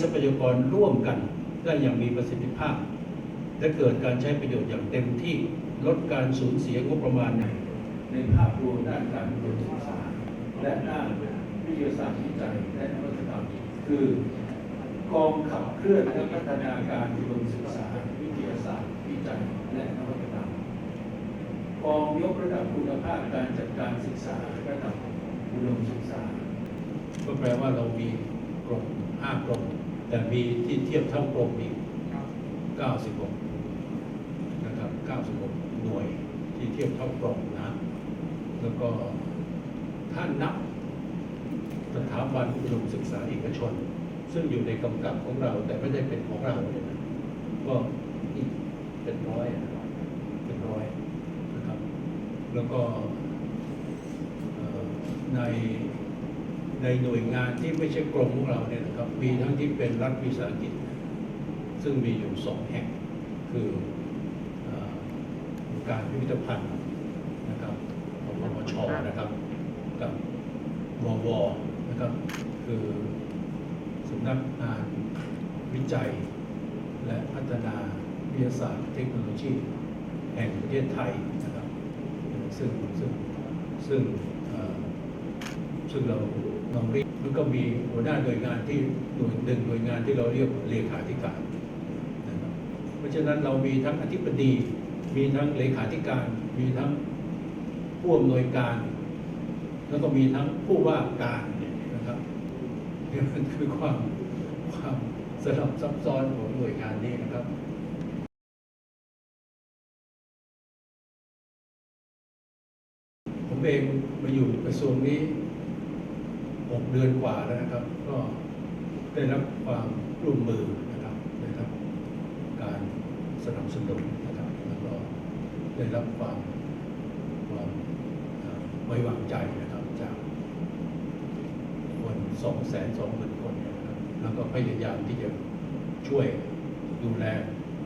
ทรัพยากรร่วมกันได้อย่างมีประสิทธิภาพ และเกิดการใช้ประโยชน์อย่างเต็มที่ลดการสูญเสียงบประมาณ ในในภาพรวมด้านการอุดมศึกษาและด้านวิทยาศาสตร์วิจัยและนวัตกรรมคือกองขับเคลื่อนและพัฒนาการอุดมศึกษาวิทยาศาสตร์วิจัยและนวัตกรรมกองยกระดับคุณภาพการจัดการศึกษาระดับอุดมศึกษา ก็แปลว่าเรามีกรมห้ากรม แต่มีที่เทียบเท่ากรมอีก 96 นะครับ 96 หน่วยที่เทียบเท่ากรมนะ แล้วก็ท่านนับสถาบันอุดมศึกษาเอกชน ซึ่งอยู่ในกำกับของเราแต่ไม่ได้เป็นของเราเนี่ยนะก็อีกเป็นร้อยนะครับเป็นร้อยนะครับ แล้วก็เอ่อใน ในหน่วยงานที่ไม่ใช่กรมของเราเนี่ยนะครับมีทั้งที่เป็นรัฐวิสาหกิจ ซึ่งมีอยู่สองแห่ง คืออการพิพิธภัณฑ์นะครับของปปชนะครับกับววนะครับ คือสำนักงานวิจัย และพัฒนาวิทยาศาสตร์เทคโนโลยี แห่งประเทศไทยนะครับ ซึ่งซึ่งซึ่ง ซึ่งเราเราเรียกแล้วก็มีหัวหน้าหน่วยงานที่หน่วยหนึ่งหน่วยงานที่เราเรียกเลขาธิการนะครับเพราะฉะนั้นเรามีทั้งอธิบดี มีทั้งเลขาธิการ มีทั้งผู้อำนวยการ แล้วก็มีทั้งผู้ว่าการเนี่ยนะครับนี่มันคือความความสลับซับซ้อนของหน่วยงานนี้นะครับผมเองมาอยู่กระทรวงนี้ หกเดือนกว่าแล้วนะครับ ก็ได้รับความร่วมมือนะครับได้รับการสนับสนุนนะครับแล้วก็ได้รับความความไว้วางใจนะครับจากคนสองแสนสองหมื่นคนนะครับแล้วก็พยายามที่จะช่วยดูแล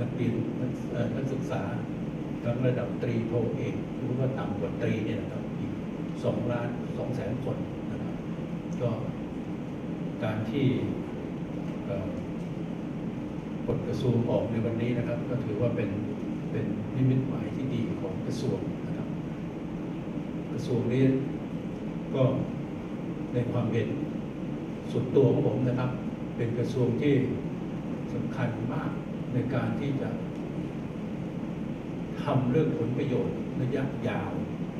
นักเรียนนักนักศึกษาทั้งระดับตรีโทเอกหรือว่าต่ำกว่าตรีเนี่ยนะครับอีกสองล้านสองแสนคน ก็การที่กฎกระทรวงออกในวันนี้นะครับ ก็ถือว่าเป็นเป็นนิมิตหมายที่ดีของกระทรวงนะครับ กระทรวงนี้ก็ในความเห็นสุดตัวของผมนะครับ เป็นกระทรวงที่สำคัญมากในการที่จะทำเรื่องผลประโยชน์ระยะยาว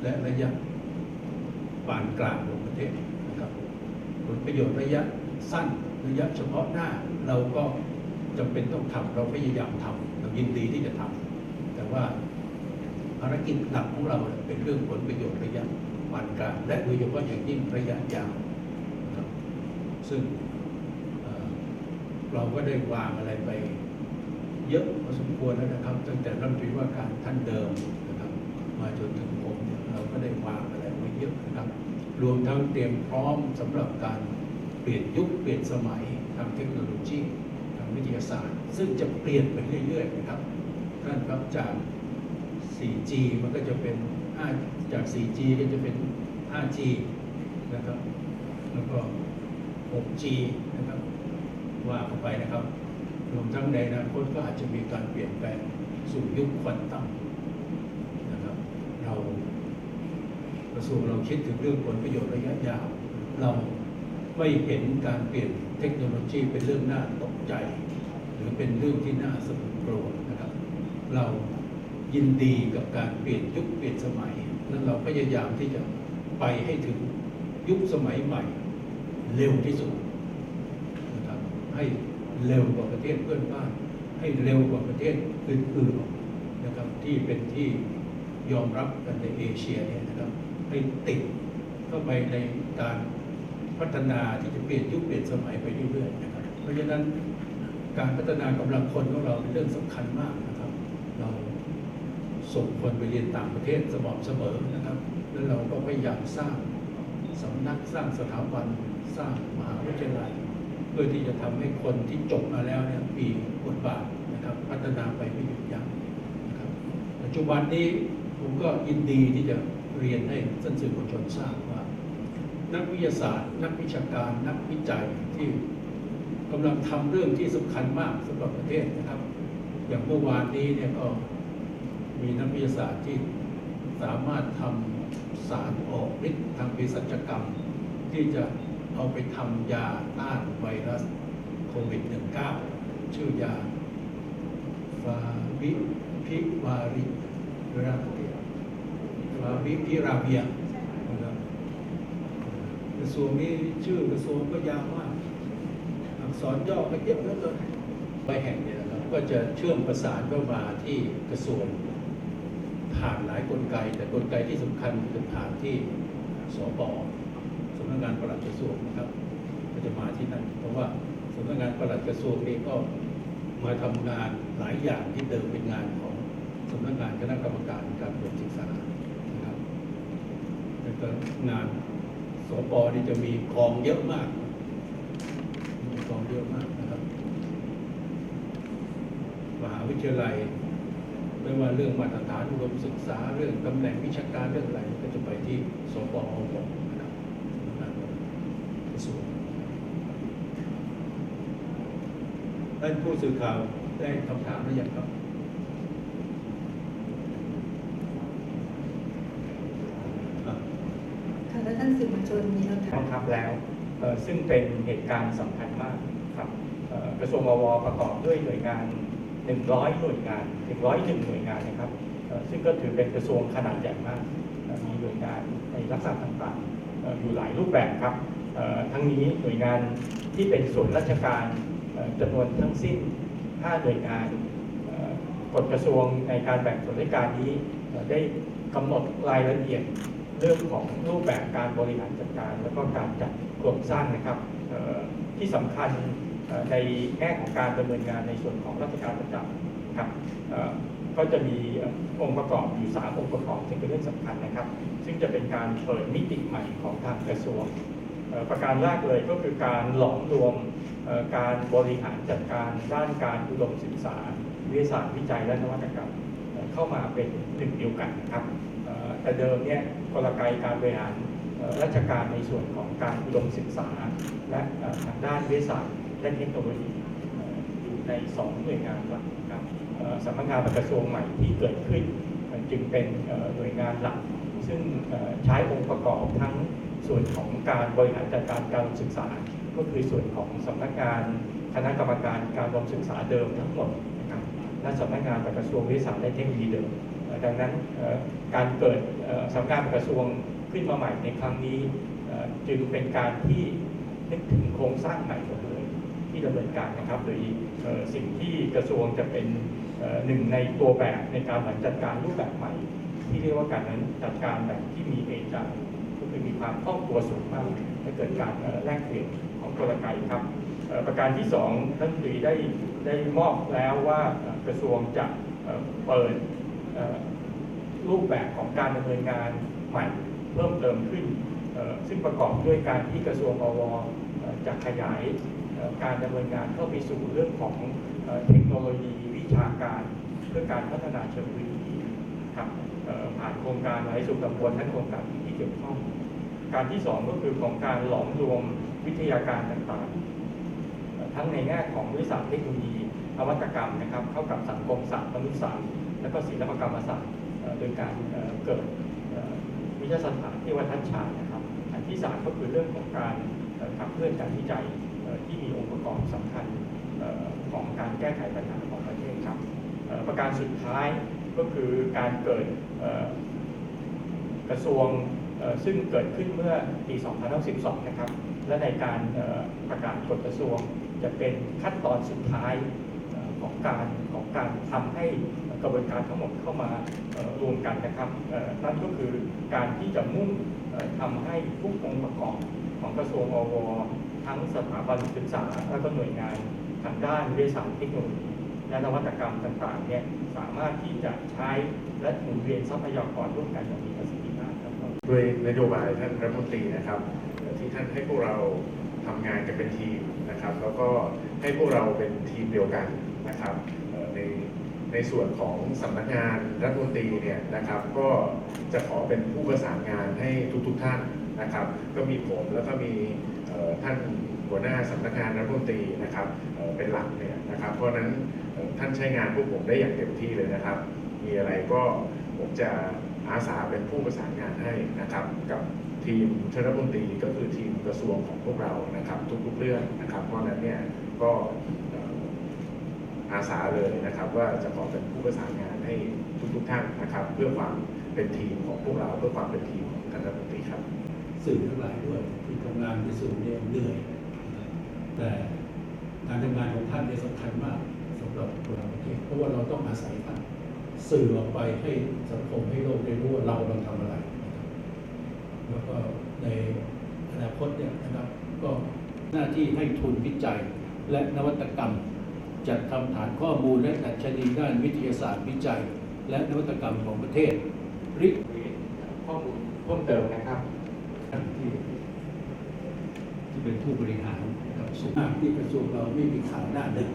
และระยะปานกลางของประเทศ ผลประโยชน์ระยะสั้นระยะเฉพาะหน้า เราก็จำเป็นต้องทำเราพยายามทำเรายินดีที่จะทำแต่ว่าภารกิจหลักของเราเป็นเรื่องผลประโยชน์ระยะปานกลางและโดยเฉพาะอย่างยิ่งระยะยาวซึ่งเอ่อเราก็ได้วางอะไรไปเยอะพอสมควรแล้วนะครับ ตั้งแต่รัฐมนตรีว่าการท่านเดิมนะครับ มาจนถึงผมเนี่ยเราก็ได้วางอะไรไว้เยอะนะครับ รวมทั้งเตรียมพร้อมสำหรับการเปลี่ยนยุคเปลี่ยนสมัยทางเทคโนโลยีทางวิทยาศาสตร์ ซึ่งจะเปลี่ยนไปเรื่อยๆนะครับท่านครับจาก 4G มันก็จะเป็น 5 จาก 4G ก็จะเป็น 5G นะครับ แล้วก็ 6G นะครับว่าเข้าไปนะครับ รวมทั้งในอนาคตก็อาจจะมีการเปลี่ยนแปลงสู่ยุคควอนตัมนะครับ เราก ระทรวงเราคิดถึงเรื่องผลประโยชน์ระยะยาว เราไม่เห็นการเปลี่ยนเทคโนโลยีเป็นเรื่องน่าตกใจ หรือเป็นเรื่องที่น่าสะดุดกลัวนะครับ เรายินดีกับการเปลี่ยนยุคเปลี่ยนสมัยและเราพยายามที่จะไปให้ถึงยุคสมัยใหม่ เร็วที่สุดนะครับให้เร็วกว่าประเทศเพื่อนบ้าน ให้เร็วกว่าประเทศอื่นๆนะครับที่เป็นที่ยอมรับกันในเอเชียเนี่ยนะครับ ให้ติดเข้าไปในการพัฒนาที่จะเปลี่ยนยุคเปลี่ยนสมัยไปเรื่อยๆนะครับ เพราะฉะนั้นการพัฒนากำลังคนของเราเป็นเรื่องสำคัญมากนะครับ เราส่งคนไปเรียนต่างประเทศสม่ำเสมอนะครับ แล้วเราก็พยายามสร้างสำนักสร้างสถาบันสร้างมหาวิทยาลัยเพื่อที่จะทำให้คนที่จบมาแล้วเนี่ยมีบทบาทนะครับ พัฒนาไปไม่หยุดยั้งนะครับปัจจุบันนี้ผมก็ยินดีที่จะ เรียนให้ท่านสื่อมวลชนทราบว่า นักวิทยาศาสตร์ นักวิชาการ นักวิจัยที่กำลังทำเรื่องที่สำคัญมากสำหรับประเทศนะครับ อย่างเมื่อวานนี้เนี่ยก็มีนักวิทยาศาสตร์ที่สามารถทำสารออกฤทธิ์ทางเภสัชกรรม ที่จะเอาไปทำยาต้านไวรัสโควิด -19 ชื่อยาฟาวิพิวาริราฟาวิ พิพิราเบียนะครับกระทรวงนี้ชื่อกระทรวงก็ยาวมากอักษรย่อก็เยอะเหลือเกินไปแห่งเนี่ยนะครับก็จะเชื่อมประสานเข้ามาที่กระทรวงผ่านหลายกลไก แต่กลไกที่สำคัญคือผ่านที่สปสำนักงานปลัดกระทรวงนะครับก็จะมาที่นั่นเพราะว่าสำนักงานปลัดกระทรวงนี้ก็มาทำงานหลายอย่างที่เดิมเป็นงานของสำนักงานคณะกรรมการการเรียนศึกษา ก็งานสปนี่จะมีกองเยอะมากมีกองเยอะมากนะครับ มหาวิทยาลัยไม่ว่าเรื่องมาตรฐานอุดมศึกษาเรื่องตำแหน่งวิชาการเรื่องอะไรก็จะไปที่สปอบอกนะครับสำนักงานกระทรวงท่านผู้สื่อข่าวได้คำถามหรือยังครับอะ ค่ะแล้วท่านสื่อมวลชนมีคำถามบังคับแล้ว ซึ่งเป็นเหตุการณ์สำคัญมากครับกระทรวงอวประกอบด้วยหน่วยงาน 100 หน่วยงาน 101 หน่วยงานนะครับ ซึ่งก็ถือเป็นกระทรวงขนาดใหญ่มาก มีหน่วยงานในลักษณะต่างๆ อยู่หลายรูปแบบครับ ทั้งนี้หน่วยงานที่เป็นส่วนราชการจำนวนทั้งสิ้น 5 หน่วยงานกฎกระทรวงในการแบ่งส่วนราชการนี้ได้กำหนดรายละเอียด เรื่องของรูปแบบการบริหารจัดการ แล้วก็การจัดโครงสร้างนะครับที่สำคัญในแง่ของการดำเนินงานในส่วนของราชการประจำครับก็จะมีองค์ประกอบอยู่ 3 องค์ประกอบซึ่งเป็นเรื่องสำคัญนะครับ ซึ่งจะเป็นการเปิดมิติใหม่ของทางกระทรวงประการแรกเลยก็คือการหลอมรวมการบริหารจัดการด้านการอุดมศึกษาวิทยาศาสตร์วิจัยและนวัตกรรมเข้ามาเป็นหนึ่งเดียวกันนะครับ แต่เดิมเนี่ยกลไกการบริหารราชการในส่วนของการอุดมศึกษา และทางด้านวิทยาศาสตร์และเทคโนโลยีอยู่ในสองหน่วยงานหลักครับสำนักงานกระทรวงใหม่ที่เกิดขึ้นจึงเป็นหน่วยงานหลัก ซึ่งใช้องค์ประกอบทั้งส่วนของการบริหารจัดการการศึกษา ก็คือส่วนของสำนักงานคณะกรรมการการอุดมศึกษาเดิมทั้งหมดนะครับและสำนักงานกระทรวงวิทยาศาสตร์และเทคโนโลยีเดิม ดังนั้นการเกิดสำนักงานกระทรวงขึ้นมาใหม่ในครั้งนี้จึงเป็นการที่นึกถึงโครงสร้างใหม่หมดเลยที่ดำเนินการนะครับโดยสิ่งที่กระทรวงจะเป็นหนึ่งในตัวแบบในการบริหารจัดการรูปแบบใหม่ ที่เรียกว่าการนั้นจัดการแบบที่มีเอจายก็คือมีความคล่องตัวสูงมากและเกิดการแลกเปลี่ยนของกลไกครับประการที่สองท่านตรีได้ได้มอบแล้วว่ากระทรวงจะเปิด รูปแบบของการดำเนินงานใหม่เพิ่มเติมขึ้น ซึ่งประกอบด้วยการที่กระทรวงอวจะขยายการดำเนินงานเข้าไปสู่เรื่องของเทคโนโลยีวิชาการเพื่อการพัฒนาเชิงพื้นที่ครับผ่านโครงการหลายสู่ตำบลทั้งโครงการที่เกี่ยวข้อง การที่สองก็คือของการหลอมรวมวิทยาการต่างๆ ทั้งในแง่ของวิทยาศาสตร์เทคโนโลยีนวัตกรรมนะครับ เข้ากับสังคมศาสตร์มนุษยศาสตร์ และก็ศิลปกรรมศาสตร์โดยการเกิดวิทยาสถานที่วัฒนชานะครับ อันที่สามก็คือเรื่องของการขับเคลื่อนการวิจัยที่มีองค์ประกอบสำคัญของการแก้ไขปัญหาของประเทศครับประการสุดท้ายก็คือการเกิดกระทรวงซึ่งเกิดขึ้นเมื่อปี 2012 นะครับ และในการประกาศกฎกระทรวงจะเป็นขั้นตอนสุดท้ายของการของการทำให้ กระบวนการทั้งหมดเข้ามารวมกันนะครับนั่นก็คือการที่จะมุ่งเอ่อทำให้ทุกองค์ประกอบของกระทรวงอวทั้งสถาบันศึกษาและก็หน่วยงานทางด้านวิทยาศาสตร์เทคโนโลยีและนวัตกรรมต่างๆเนี่ยสามารถที่จะใช้และหมุนเวียนทรัพยากรร่วมกันอย่างมีประสิทธิภาพครับด้วยนโยบายท่านรัฐมนตรีนะครับที่ท่านให้พวกเราทำงานกันเป็นทีมนะครับ แล้วก็ให้พวกเราเป็นทีมเดียวกันนะครับ ในส่วนของสำนักงานรัฐมนตรีเนี่ยนะครับ ก็จะขอเป็นผู้ประสานงานให้ทุกๆท่านนะครับ ก็มีผมแล้วก็มีท่านหัวหน้าสำนักงานรัฐมนตรีนะครับเเป็นหลักเนี่ยนะครับ เพราะนั้นท่านใช้งานพวกผมได้อย่างเต็มที่เลยนะครับ มีอะไรก็ผมจะอาสาเป็นผู้ประสานงานให้นะครับ กับทีมชนรัฐมนตรีก็คือทีมกระทรวงของพวกเรานะครับ ทุกๆเรื่องนะครับ เพราะนั้นเนี่ยก็ อาสาเลยนะครับ ว่าจะขอเป็นผู้ประสานงานให้ทุกๆท่านนะครับ เพื่อความเป็นทีมของพวกเราเพื่อความเป็นทีมของท่ารัฐมนตรีครับ สื่อทั้งหลายด้วยที่ทำงานในสื่อเนี่ยเหนื่อยแต่การทำงานของท่านเนี่ยสำคัญมากสำหรับคนประเทศเพราะว่าเราต้องอาศัยท่านสื่อออกไปให้สังคมให้โลกได้รู้ว่าเรากำลังทำอะไรนะครับแล้วก็ในอนาคตเนี่ยนะครับก็หน้าที่ให้ทุนวิจัยและนวัตกรรม จัดทำฐานข้อมูลและดัชนีด้านวิทยาศาสตร์วิจัย และนวัตกรรมของประเทศริข้อมูลเพิ่มเติมนะครับที่ที่เป็นผู้บริหารนะครับสูงมากที่กระทรวงเราไม่มีข่าวด้าหนึ่ง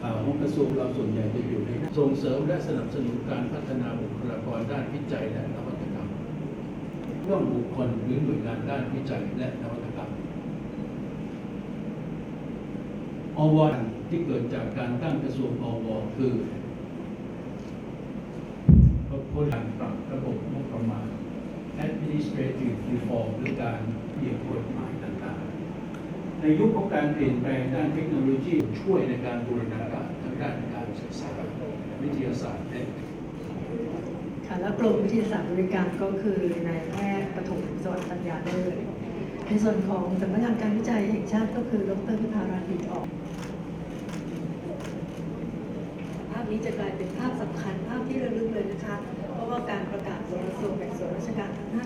ข่าวของกระทรวงเราส่วนใหญ่จะอยู่ในส่งเสริมและสนับสนุนการพัฒนาบุคลากรด้านวิจัยและนวัตกรรมร่วมบุคคลหรือหน่วยงานด้านวิจัยและนวัตกรรม อวที่เกิดจากการตั้งกระทรวงอวคือบริหารปรับระบบงบประมาณ administrative reform หรือการเปลี่ยนกฎหมายต่างๆ ในยุคของการเปลี่ยนแปลงด้านเทคโนโลยีช่วยในการบูรณาการทางด้านการศึกษาวิทยาศาสตร์และค่ะแล้วกรมวิทยาศาสตร์บริการก็คือนายแพทย์ปฐมสวัสดิ์ปัญญาเลิศในส่วนของสำนักงานการวิจัยแห่งชาติก็คือดรพิพาราดีออก ภาพ นี้จะกลายเป็นภาพสำคัญภาพที่ระลึกเลยนะคะ เพราะว่าการประกาศส่วนกระทรวงแบ่งส่วนราชการทั้งห้า